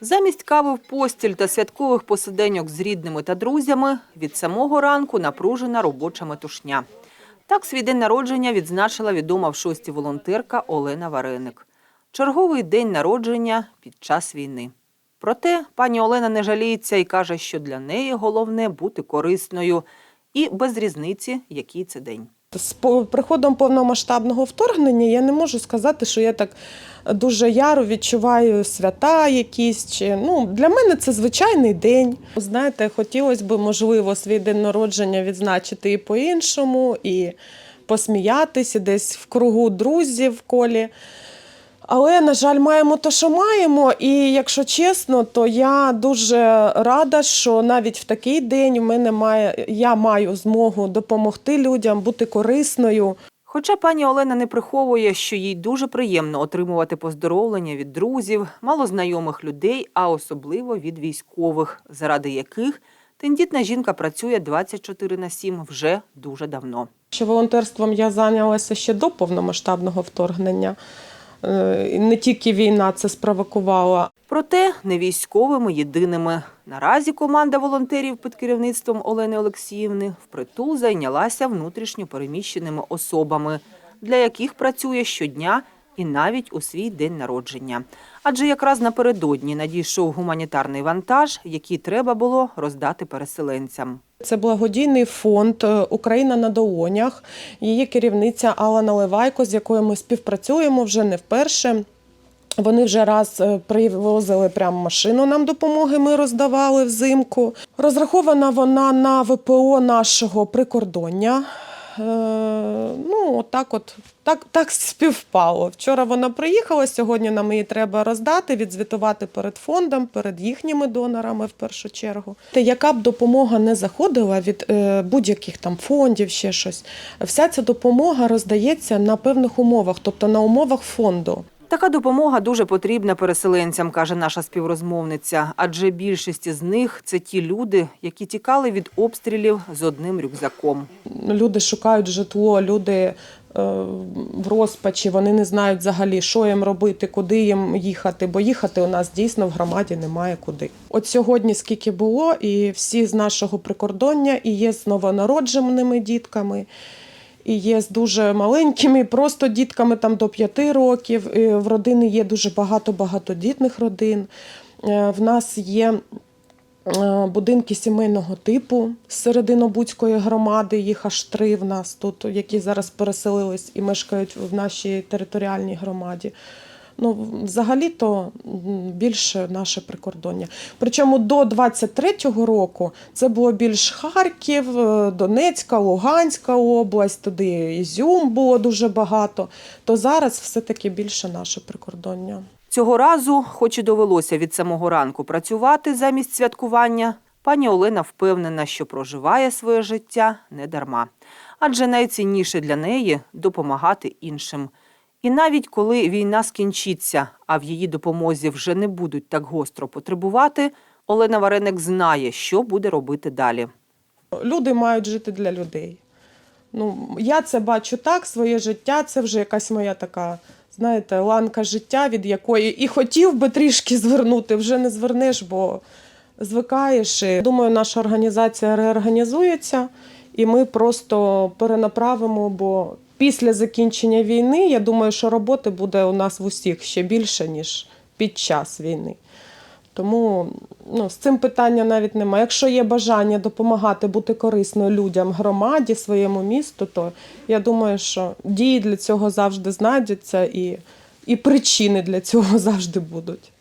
Замість кави в постіль та святкових посиденьок з рідними та друзями від самого ранку напружена робоча метушня. Так свій день народження відзначила відома в шості волонтерка Олена Вареник. Черговий день народження під час війни. Проте пані Олена не жаліється і каже, що для неї головне бути корисною і без різниці, який це день. З приходом повномасштабного вторгнення я не можу сказати, що я так дуже яро відчуваю свята якісь. Чи, ну, для мене це звичайний день. Знаєте, хотілося б, можливо, свій день народження відзначити і по-іншому, і посміятися десь в кругу друзів в колі. Але, на жаль, маємо те, що маємо. І якщо чесно, то я дуже рада, що навіть в такий день в мене має, я маю змогу допомогти людям, бути корисною. Хоча пані Олена не приховує, що їй дуже приємно отримувати поздоровлення від друзів, малознайомих людей, а особливо від військових, заради яких тендітна жінка працює 24 на 7 вже дуже давно. Що волонтерством я зайнялася ще до повномасштабного вторгнення. Е, Не тільки війна це спровокувала, Проте не військовими єдиними. Наразі команда волонтерів під керівництвом Олени Олексіївни впритул зайнялася внутрішньо переміщеними особами, для яких працює щодня і навіть у свій день народження. Адже якраз напередодні надійшов гуманітарний вантаж, який треба було роздати переселенцям. Це благодійний фонд е, Україна на долонях. Її керівниця Алла Наливайко, з якою ми співпрацюємо вже не вперше. Вони вже раз е, привозили прямо машину нам допомоги. Ми роздавали взимку. Розрахована вона на ВПО нашого прикордоння. Е, ну, отак от так, так співпало. Вчора вона приїхала, сьогодні нам її треба роздати, відзвітувати перед фондом, перед їхніми донорами в першу чергу. Та яка б допомога не заходила від е, будь-яких там фондів, ще щось, вся ця допомога роздається на певних умовах, тобто на умовах фонду. Така допомога дуже потрібна переселенцям, каже наша співрозмовниця. Адже більшість із них це ті люди, які тікали від обстрілів з одним рюкзаком. Люди шукають житло, люди е, в розпачі, вони не знають взагалі, що їм робити, куди їм їхати, бо їхати у нас дійсно в громаді немає куди. От сьогодні скільки було, і всі з нашого прикордоння, і є з новонародженими дітками. І є з дуже маленькими, просто дітками там до 5 років. В родини є дуже багато багатодітних родин. Е, В нас є е, будинки сімейного типу з серединобудської громади, їх аж три в нас тут, які зараз переселились і мешкають в нашій територіальній громаді. Ну, взагалі-то більше наше прикордоння. Причому до 23-го року це було більш Харків, е, Донецька, Луганська область, туди Ізюм було дуже багато. То зараз все-таки більше наше прикордоння. Цього разу, хоч і довелося від самого ранку працювати замість святкування, пані Олена впевнена, що проживає своє життя не дарма. Адже найцінніше для неї допомагати іншим. І навіть коли війна скінчиться, а в її допомозі вже не будуть так гостро потребувати, Олена Вареник знає, що буде робити далі. Люди мають жити для людей. Ну, я це бачу так, своє життя це вже якась моя така, знаєте, ланка життя, від якої і хотів би трішки звернути, вже не звернеш, бо звикаєш. І, думаю, наша організація реорганізується, і ми просто перенаправимо, бо після закінчення війни, я думаю, що роботи буде у нас в усіх ще більше, ніж під час війни. Тому ну, з цим питання навіть немає. Якщо є бажання допомагати бути корисною людям, громаді, своєму місту, то я думаю, що дії для цього завжди знайдуться і, і причини для цього завжди будуть.